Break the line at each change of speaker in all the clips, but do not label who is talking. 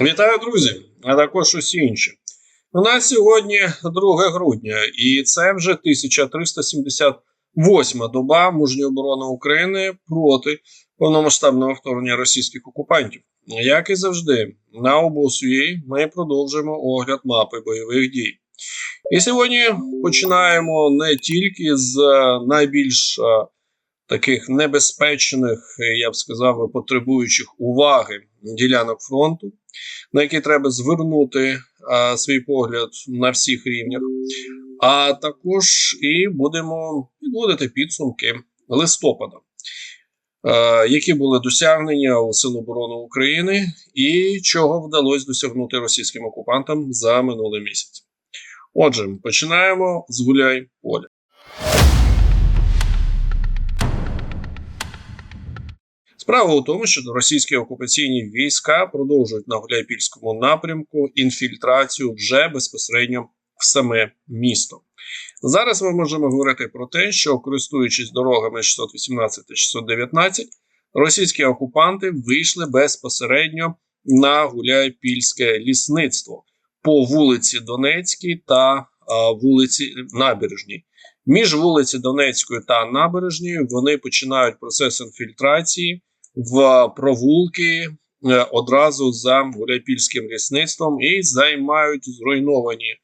Вітаю, друзі, а також усі інші. У нас сьогодні 2 грудня, і це вже 1378 доба мужньої оборони України проти повномасштабного вторгнення російських окупантів. Як і завжди, на обосуї ми продовжуємо огляд мапи бойових дій. І сьогодні починаємо не тільки з найбільш е, таких небезпечних, е, я б сказав, потребуючих уваги ділянок фронту, на які треба звернути а, свій погляд на всіх рівнях. А також і будемо підводити підсумки листопада, а, які були досягнення у Сил оборони України, і чого вдалося досягнути російським окупантам за минулий місяць. Отже, починаємо з гуляй поля. Справа у тому, що російські окупаційні війська продовжують на Гуляйпільському напрямку інфільтрацію вже безпосередньо в саме місто. Зараз ми можемо говорити про те, що користуючись дорогами 618 та 619, російські окупанти вийшли безпосередньо на Гуляйпільське лісництво по вулиці Донецькій та а, вулиці Набережній. Між вулиці Донецькою та Набережньою вони починають процес інфільтрації в провулки е, одразу за Гуляйпільським лісництвом і займають зруйновані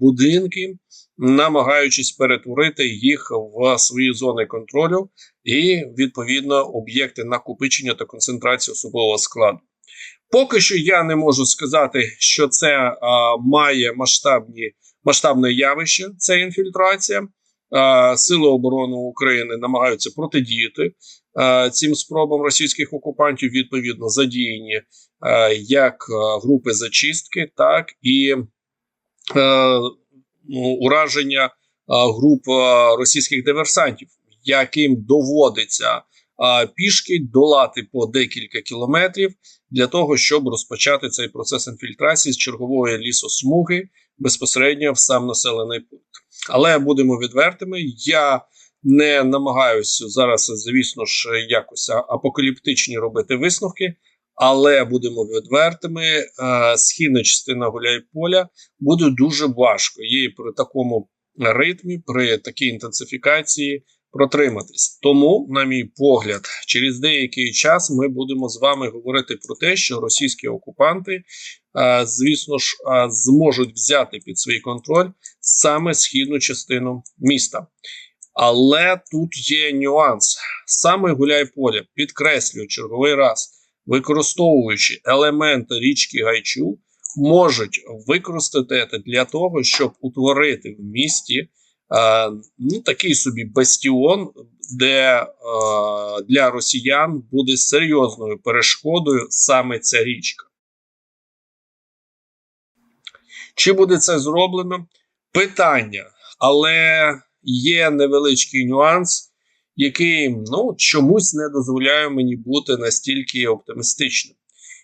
будинки, намагаючись перетворити їх в свої зони контролю і відповідно об'єкти накопичення та концентрації особового складу. Поки що я не можу сказати, що це а, має масштабні масштабне явище. Це інфільтрація. А, Сили оборони України намагаються протидіяти цим спробам російських окупантів. Відповідно задіяні як групи зачистки, так і ну, ураження груп російських диверсантів, яким доводиться пішки долати по декілька кілометрів для того, щоб розпочати цей процес інфільтрації з чергової лісосмуги безпосередньо в сам населений пункт. Але будемо відвертими. Я не намагаюся зараз, звісно ж, якось апокаліптичні робити висновки. Але будемо відвертими, східна частина Гуляйполя буде дуже важко їй при такому ритмі, при такій інтенсифікації протриматись. Тому, на мій погляд, через деякий час ми будемо з вами говорити про те, що російські окупанти, звісно ж, зможуть взяти під свій контроль саме східну частину міста. Але тут є нюанс. Саме Гуляйполя, підкреслюю черговий раз, використовуючи елементи річки Гайчу, можуть використати це для того, щоб утворити в місті ну, такий собі бастіон, де для росіян буде серйозною перешкодою саме ця річка. Чи буде це зроблено? Питання, але є невеличкий нюанс, який ну, чомусь не дозволяє мені бути настільки оптимістичним.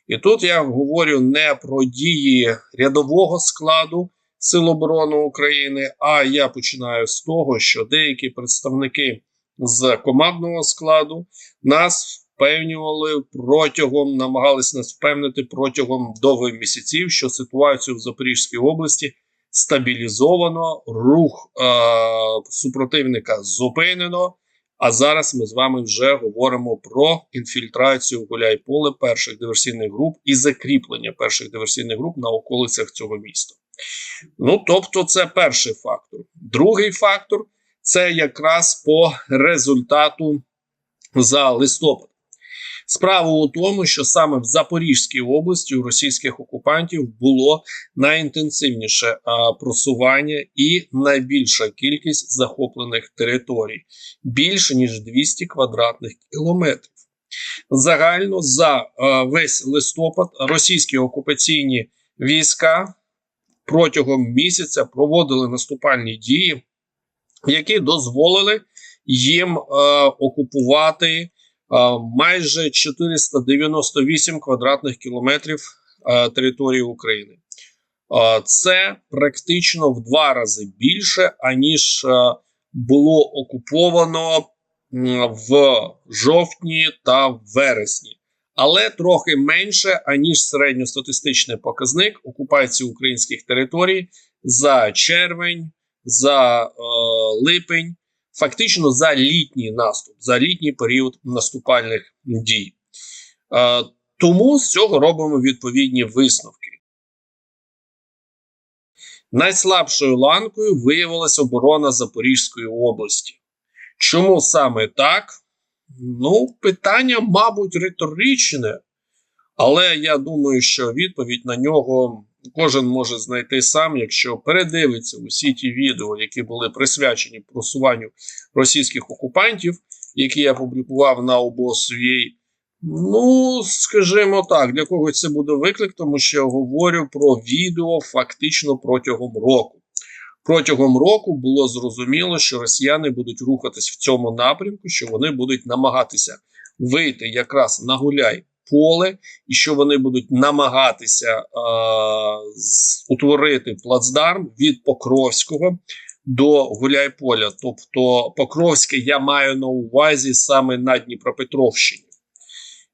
І тут я говорю не про дії рядового складу, Сил оборони України. А я починаю з того, що деякі представники з командного складу нас впевнювали протягом, намагалися нас впевнити протягом довгих місяців, що ситуацію в Запорізькій області стабілізовано, рух е супротивника зупинено. А зараз ми з вами вже говоримо про інфільтрацію Гуляйполе перших диверсійних груп і закріплення перших диверсійних груп на околицях цього міста. Ну, тобто, це перший фактор. Другий фактор це якраз по результату за листопад. Справа у тому, що саме в Запорізькій області у російських окупантів було найінтенсивніше а, просування і найбільша кількість захоплених територій більше ніж 200 квадратних кілометрів. Загально за а, весь листопад російські окупаційні війська протягом місяця проводили наступальні дії, які дозволили їм е, окупувати майже 498 квадратних кілометрів е, території України. Е, це практично в два рази більше, аніж е, було окуповано в жовтні та вересні. але трохи менше аніж середньостатистичний показник окупації українських територій за червень, за е, липень, фактично за літній наступ, за літній період наступальних дій. Е, тому з цього робимо відповідні висновки. Найслабшою ланкою виявилася оборона Запорізької області. Чому саме так? Ну, питання, мабуть, риторичне, але я думаю, що відповідь на нього кожен може знайти сам, якщо передивиться усі ті відео, які були присвячені просуванню російських окупантів, які я публікував на обосвій. Ну, скажімо так, для когось це буде виклик, тому що я говорю про відео фактично протягом року. Протягом року було зрозуміло, що росіяни будуть рухатись в цьому напрямку, що вони будуть намагатися вийти якраз на гуляй поле, і що вони будуть намагатися е, утворити плацдарм від Покровського до Гуляйполя. Тобто Покровське я маю на увазі саме на Дніпропетровщині.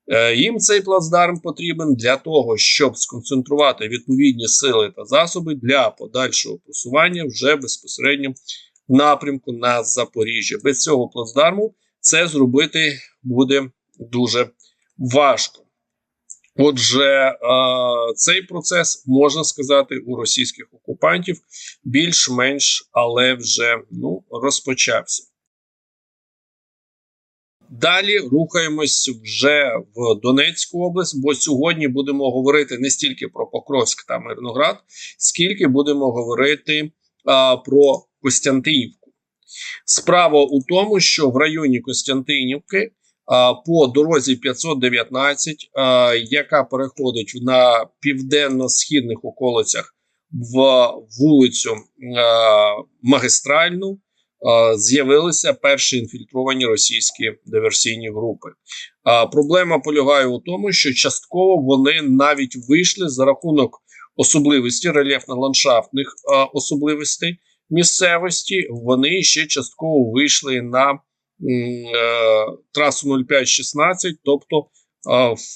Е, їм цей плацдарм потрібен для того, щоб сконцентрувати відповідні сили та засоби для подальшого просування вже безпосередньо в напрямку на Запоріжжя. Без цього плацдарму це зробити буде дуже важко. Отже, е, цей процес можна сказати у російських окупантів більш-менш, але вже ну розпочався. Далі рухаємось вже в Донецьку область, бо сьогодні будемо говорити не стільки про Покровськ та Мирноград, скільки будемо говорити а, про Костянтинівку. Справа у тому, що в районі Костянтинівки по дорозі 519, а, яка переходить на південно-східних околицях в вулицю Магістральну з'явилися перші інфільтровані російські диверсійні групи. Проблема полягає у тому, що частково вони навіть вийшли за рахунок особливості рельєфно-ландшафтних особливостей місцевості. Вони ще частково вийшли на трасу 0516, тобто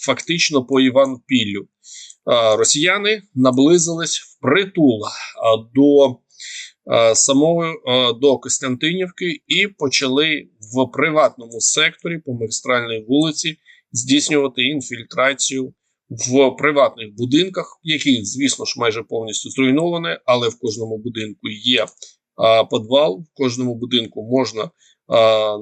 фактично по Іван-Піллю. Росіяни наблизились впритул до Е, самого е, до Костянтинівки і почали в приватному секторі по магістральній вулиці здійснювати інфільтрацію в приватних будинках, які, звісно ж, майже повністю зруйновані, але в кожному будинку є е, підвал, в кожному будинку можна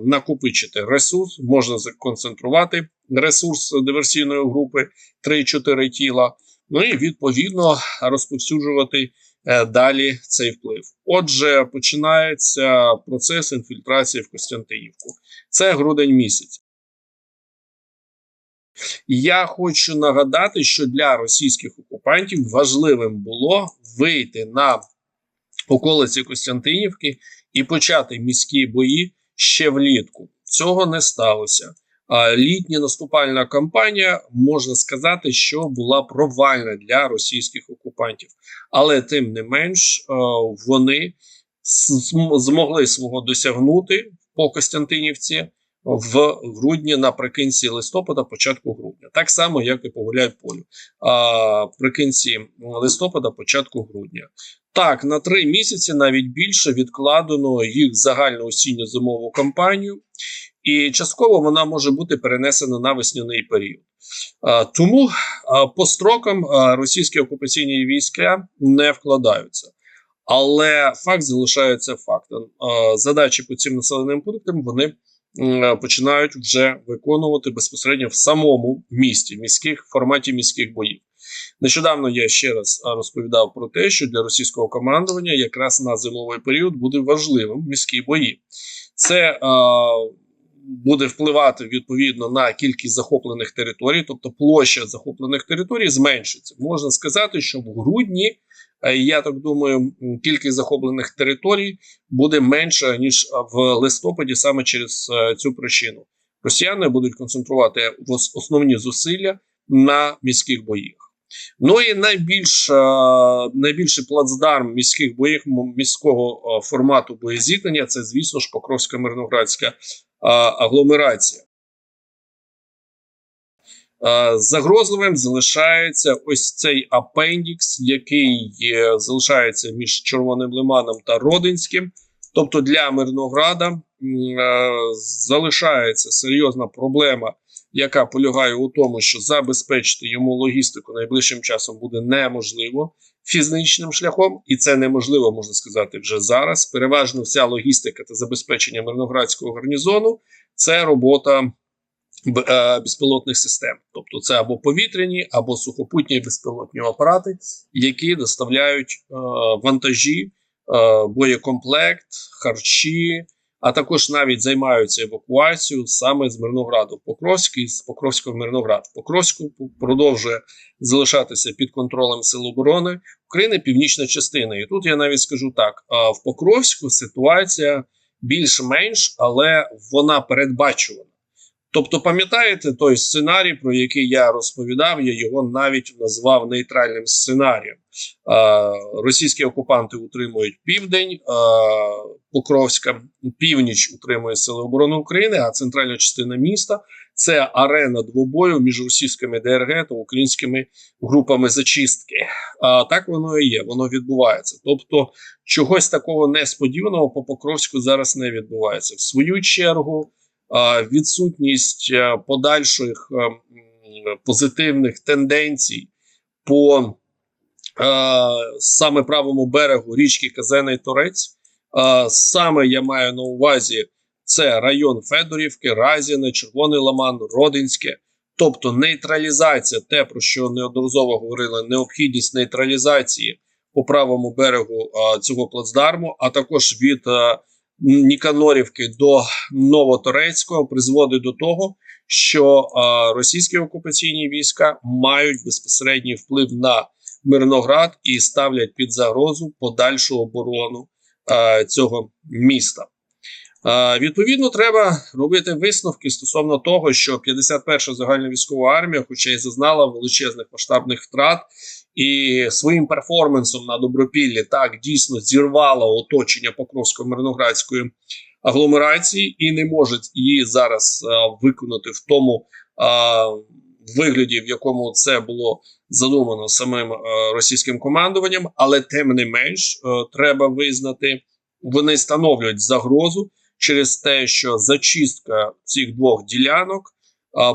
накопичити ресурс, можна законцентрувати ресурс диверсійної групи 3-4 тіла. Ну і відповідно розповсюджувати Е, далі цей вплив. Отже, починається процес інфільтрації в Костянтинівку. Це грудень місяць. Я хочу нагадати, що для російських окупантів важливим було вийти на околиці Костянтинівки і почати міські бої ще влітку. Цього не сталося. А Літня наступальна кампанія можна сказати, що була провальна для російських окупантів, але тим не менш е, вони змогли свого досягнути по Костянтинівці в грудні наприкінці листопада, початку грудня, так само, як і по Гуляйполю. А прикінці листопада, початку грудня. Так, на три місяці навіть більше відкладено їх загальну осінньо зимову кампанію і частково вона може бути перенесена на весняний період. Тому по строкам російські окупаційні війська не вкладаються. Але факт залишається фактом. Задачі по цим населеним пунктам вони починають вже виконувати безпосередньо в самому місті, міських в форматі міських боїв. Нещодавно я ще раз розповідав про те, що для російського командування якраз на зимовий період буде важливим міські бої. Це буде впливати відповідно на кількість захоплених територій, тобто площа захоплених територій зменшиться. Можна сказати, що в грудні, е, я так думаю, кількість захоплених територій буде менша ніж в листопаді, саме через е, цю причину. Росіяни будуть концентрувати основні зусилля на міських боях. Ну і найбільш, е, найбільший плацдарм міських боїв міського формату боєзіткнення це, звісно ж, Покровська Мирноградська агломерація. Е, Загрозливим залишається ось цей апендікс, який залишається між Червоним Лиманом та Родинським. Тобто для Мирнограда е, залишається серйозна проблема, яка полягає у тому, що забезпечити йому логістику найближчим часом буде неможливо фізичним шляхом, і це неможливо можна сказати вже зараз. Переважно вся логістика та забезпечення мирноградського гарнізону це робота безпілотних систем, тобто це або повітряні, або сухопутні безпілотні апарати, які доставляють е, вантажі, е, боєкомплект, харчі, а також навіть займаються евакуацією саме з Мирнограду в Покровськ і з Покровського в Мирноград. Покровську продовжує залишатися під контролем Сил оборони України північна частина. І тут я навіть скажу так: в Покровську ситуація більш-менш, але вона передбачувана. Тобто, пам'ятаєте той сценарій, про який я розповідав, я його навіть назвав нейтральним сценарієм. Російські окупанти утримують південь Покровська, північ утримує Сили оборони України, а центральна частина міста це арена двобою між російськими ДРГ та українськими групами зачистки. Так воно і є, воно відбувається. Тобто, чогось такого несподіваного по Покровську зараз не відбувається. В свою чергу, відсутність е, подальших е, позитивних тенденцій по е, саме правому берегу річки Казений Торець. Саме я маю на увазі це район Федорівки, Разіне, Червоний Ламан, Родинське. Тобто нейтралізація, те, про що неодноразово говорили, необхідність нейтралізації по правому берегу а, цього плацдарму, а також від а, Ніканорівки до Новоторецького призводить до того, що а, російські окупаційні війська мають безпосередній вплив на Мирноград і ставлять під загрозу подальшу оборону а, цього міста. Е, Відповідно, треба робити висновки стосовно того, що 51-ша загальна військова армія, хоча й зазнала величезних масштабних втрат, і своїм перформансом на добропіллі так дійсно зірвала оточення Покровсько-Мирноградської агломерації і не може її зараз е, виконати в тому е, вигляді, в якому це було задумано самим російським командуванням. Але тим не менш, треба визнати, вони становлять загрозу через те, що зачистка цих двох ділянок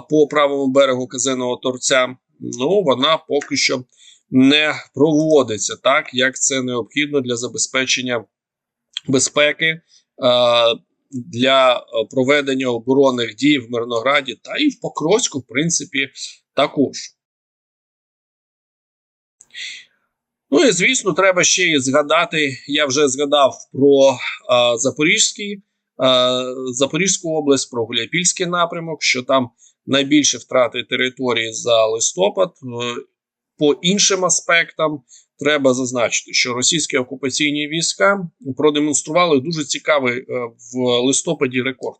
по правому берегу казенного торця, ну вона поки що не проводиться так, як це необхідно для забезпечення безпеки. Для проведення оборонних дій в Мирнограді та і в Покровську, в принципі, також. Ну і звісно, треба ще і згадати. Я вже згадав про а, Запорізький, Запорізьку область, про Гуляйпільський напрямок, що там найбільше втрати території за листопад. Е, По іншим аспектам треба зазначити, що російські окупаційні війська продемонстрували дуже цікавий е, в листопаді рекорд.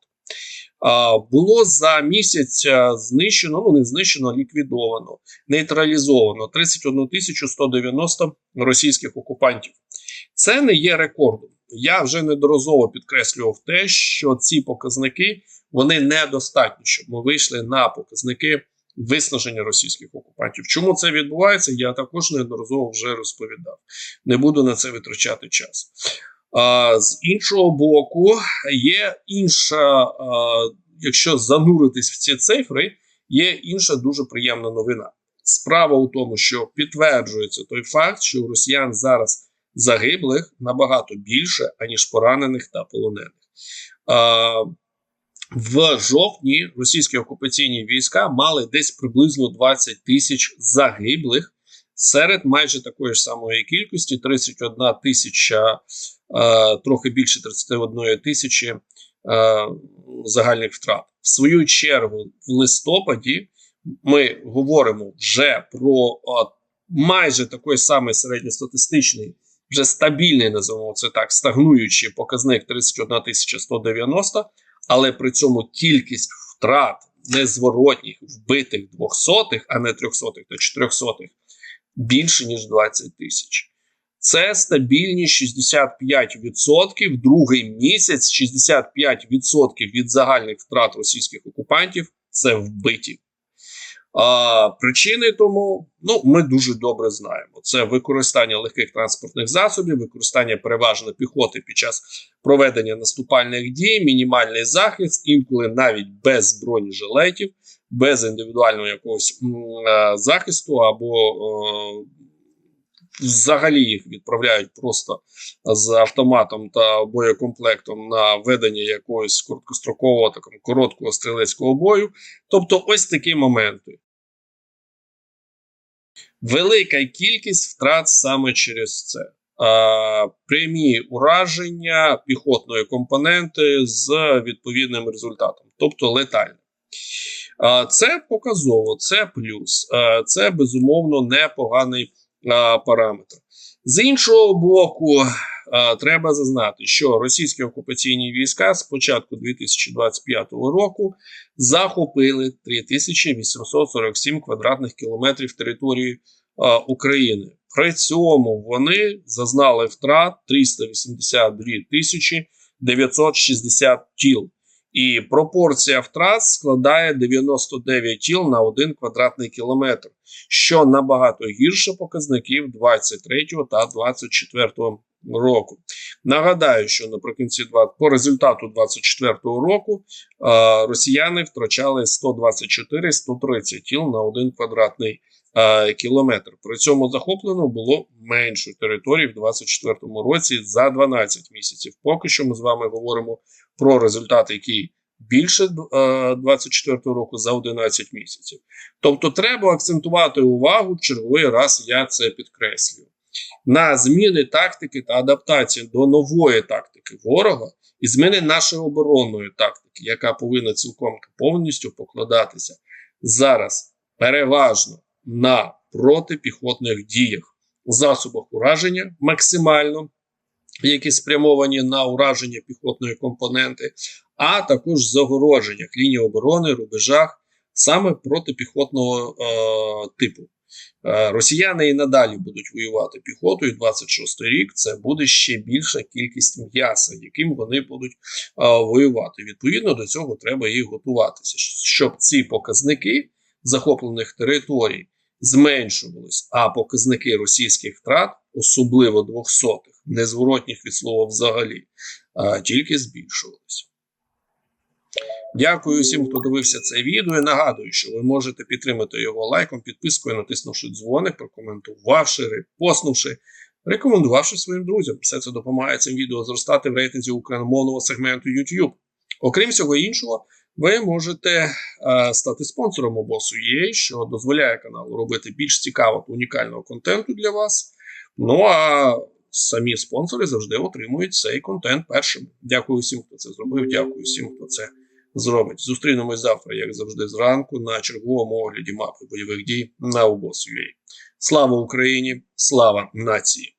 Було за місяць е, знищено, ну не знищено, ліквідовано, нейтралізовано 31 тисячу 190 російських окупантів. Це не є рекордом. Я вже неодноразово підкреслював те, що ці показники вони недостатні, щоб ми вийшли на показники виснаження російських окупантів. Чому це відбувається? Я також неодноразово вже розповідав. Не буду на це витрачати час. А, з іншого боку, є інша, а, якщо зануритись в ці цифри, є інша дуже приємна новина. Справа у тому, що підтверджується той факт, що у росіян зараз загиблих набагато більше, аніж поранених та полонених. А, в жовтні російські окупаційні війська мали десь приблизно 20 тисяч загиблих серед майже такої ж самої кількості 31 тисяча, трохи більше 31 тисячі загальних втрат. В свою чергу, в листопаді ми говоримо вже про майже такий самий середньостатистичний, вже стабільний, називаємо це так, стагнуючий показник 31 тисяча 190, але при цьому кількість втрат незворотніх вбитих двохсотих, а не трьохсотих та чотирьохсотих, більше ніж 20 тисяч. Це стабільні 65%. Другий місяць 65% від загальних втрат російських окупантів це вбиті. А причини тому ну ми дуже добре знаємо: це використання легких транспортних засобів, використання переважно піхоти під час проведення наступальних дій, мінімальний захист, інколи навіть без бронежилетів, без індивідуального якогось е, захисту або е, взагалі їх відправляють просто з автоматом та боєкомплектом на ведення якогось короткострокового такого короткого стрілецького бою. Тобто, ось такі моменти. Велика кількість втрат саме через це. Прямі ураження піхотної компоненти з відповідним результатом, тобто летальне. А, це показово, це плюс, це безумовно непоганий параметр. З іншого боку, а, треба зазнати, що російські окупаційні війська з початку 2025 року захопили 3847 квадратних кілометрів території а, України. При цьому вони зазнали втрат 382 тисячі 960 тіл. І пропорція втрат складає 99 тіл на 1 квадратний кілометр, що набагато гірше показників 23 та 24 року. Нагадаю, що наприкінці по результату 24 року росіяни втрачали 124-130 тіл на 1 квадратний кілометр. При цьому захоплено було менше територій в 24 році за 12 місяців. Поки що ми з вами говоримо про результат, який більше е, 24 року за 11 місяців. Тобто, треба акцентувати увагу черговий раз. Я це підкреслюю на зміни тактики та адаптації до нової тактики ворога і зміни нашої оборонної тактики, яка повинна цілком повністю покладатися зараз переважно на протипіхотних діях, засобах ураження максимально, які спрямовані на ураження піхотної компоненти, а також загородженнях лінії оборони, рубежах саме протипіхотного е, типу. Е, Росіяни і надалі будуть воювати піхотою. 26 рік це буде ще більша кількість м'яса, яким вони будуть а, воювати. Відповідно до цього треба і готуватися, щоб ці показники захоплених територій зменшувались, а показники російських втрат, особливо двохсотих, незворотніх від слова взагалі, а, тільки збільшувались. Дякую всім, хто дивився це відео. І нагадую, що ви можете підтримати його лайком, підпискою, натиснувши дзвоник, прокоментувавши, репостнувши, рекомендувавши своїм друзям. Все це допомагає цим відео зростати в рейтинзі україномовного сегменту YouTube. Окрім всього іншого, ви можете е, стати спонсором обосу.ua, що дозволяє каналу робити більш цікавого та унікального контенту для вас. Ну а самі спонсори завжди отримують цей контент першим. Дякую всім, хто це зробив. Дякую всім, хто це зробить. Зустрінемось завтра, як завжди, зранку на черговому огляді мапи бойових дій на обос.ua. Слава Україні! Слава нації!